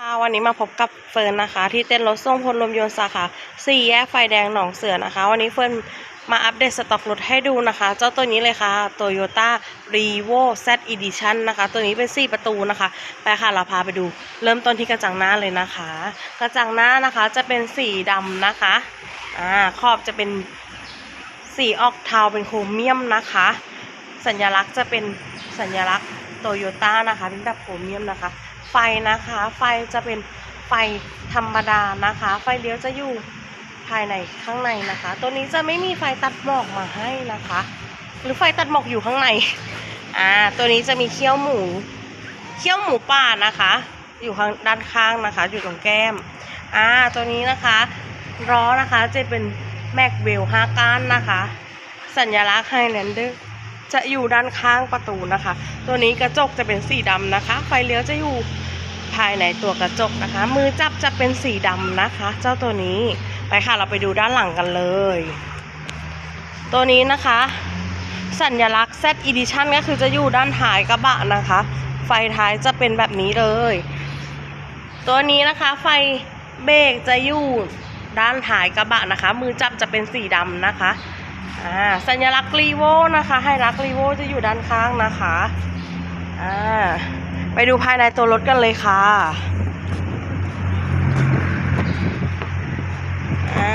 ค่ะวันนี้มาพบกับเฟิร์นนะคะ ที่เต้นรถส่งพลลมยนต์สาขาสี่แยกไฟแดงหนองเสือนะคะ วันนี้เฟิร์นมาอัปเดตสต็อกรถให้ดูนะคะ เจ้าตัวนี้เลยค่ะ Toyota r e v o Z Edition นะคะ ตัวนี้เป็น 4 ประตูนะคะ ไปค่ะเราพาไปดู เริ่มต้นที่กระจังหน้าเลยนะคะ กระจังหน้านะคะจะเป็นสีดำนะคะอ่าขอบจะเป็นสีออกเทาเป็นโครเมียมนะคะ สัญลักษณ์จะเป็นสัญลักษณ์โตโยต้านะคะเป็นแบบโครเมียมนะคะ ไฟนะคะ ไฟจะเป็นไฟธรรมดานะคะ ไฟเลี้ยวจะอยู่ภายในข้างในนะคะ ตัวนี้จะไม่มีไฟตัดหมอกมาให้นะคะ หรือไฟตัดหมอกอยู่ข้างในอ่าตัวนี้จะมีเขี้ยวหมูเขี้ยวหมูป่านะคะ อยู่ข้างด้านข้างนะคะ อยู่ตรงแก้มอ่าตัวนี้นะคะล้อนะคะจะเป็นแม็กเวลห้าก้านนะคะ สัญลักษณ์ไฮแลนเดอร์ จะอยู่ด้านข้างประตูนะคะ ตัวนี้กระจกจะเป็นสีดำนะคะ ไฟเลี้ยวจะอยู่ภายในตัวกระจกนะคะ มือจับจะเป็นสีดำนะคะ เจ้าตัวนี้ไปค่ะเราไปดูด้านหลังกันเลย ตัวนี้นะคะ สัญลักษณ์ Z Edition ก็คือจะอยู่ด้านท้ายกระบะนะคะ ไฟท้ายจะเป็นแบบนี้เลย ตัวนี้นะคะไฟเบรกจะอยู่ด้านท้ายกระบะนะคะ มือจับจะเป็นสีดำนะคะ อ่าสัญลักษณ์รีโวนะคะ ให้รักรีโวจะอยู่ด้านข้างนะคะอ่าไปดูภายในตัวรถกันเลยค่ะอ่า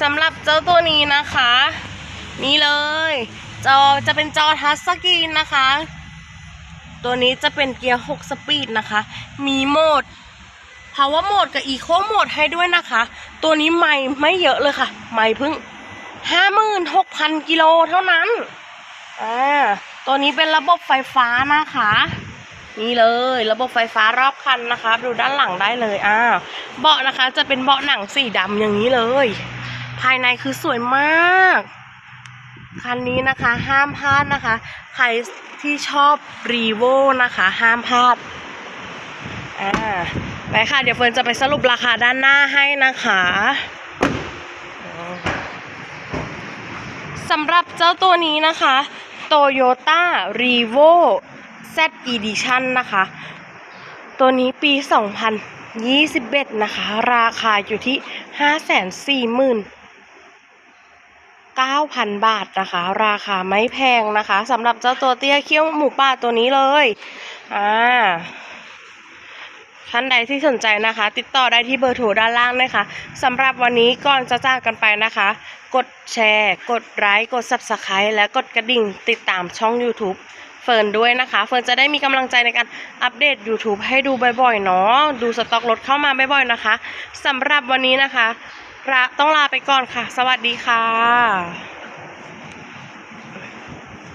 สำหรับเจ้าตัวนี้นะคะ นี่เลย จอจะเป็นจอทัชสกรีนนะคะ ตัวนี้จะเป็นเกียร์ 6 สปีดนะคะ มีโหมด power mode กับ eco mode ให้ด้วยนะคะ ตัวนี้ไม่ไม่เยอะเลยค่ะ ไม่พิ่ง56,000กิโลเท่านั้น อ่า ตัวนี้เป็นระบบไฟฟ้านะคะ นี่เลย ระบบไฟฟ้ารอบคันนะคะ ดูด้านหลังได้เลย อ่า เบาะนะคะจะเป็นเบาะหนังสีดำอย่างนี้เลย ภายในคือสวยมาก คันนี้นะคะ ห้ามพลาดนะคะ ใครที่ชอบรีโวนะคะ ห้ามพลาด อ่า ไปค่ะ เดี๋ยวเฟิร์นจะไปสรุปราคาด้านหน้าให้นะคะสำหรับเจ้าตัวนี้นะคะ Toyota r e v o Z Edition นะคะ ตัวนี้ปี 2021 นะคะ ราคาอยู่ที่ 540,000 9,000 บาทนะคะ ราคาไม่แพงนะคะสำหรับเจ้าตัวเตี้ยเขี้ยวหมูป่าตัวนี้เลย อ่า ท่านใดที่สนใจนะคะ ติดต่อได้ที่เบอร์โทรด้านล่างนะคะสำหรับวันนี้ก่อนจะจากกันไปนะคะ กดแชร์ กดไลค์กด Subscribe และกดกระดิ่งติดตามช่อง YouTube เฟิร์นด้วยนะคะ เฟิร์นจะได้มีกำลังใจในการอัปเดต YouTube ให้ดูบ่อยๆเนาะดูสต็อกรถเข้ามาบ่อยๆนะคะสำหรับวันนี้นะคะต้องลาไปก่อนค่ะ สวัสดีค่ะ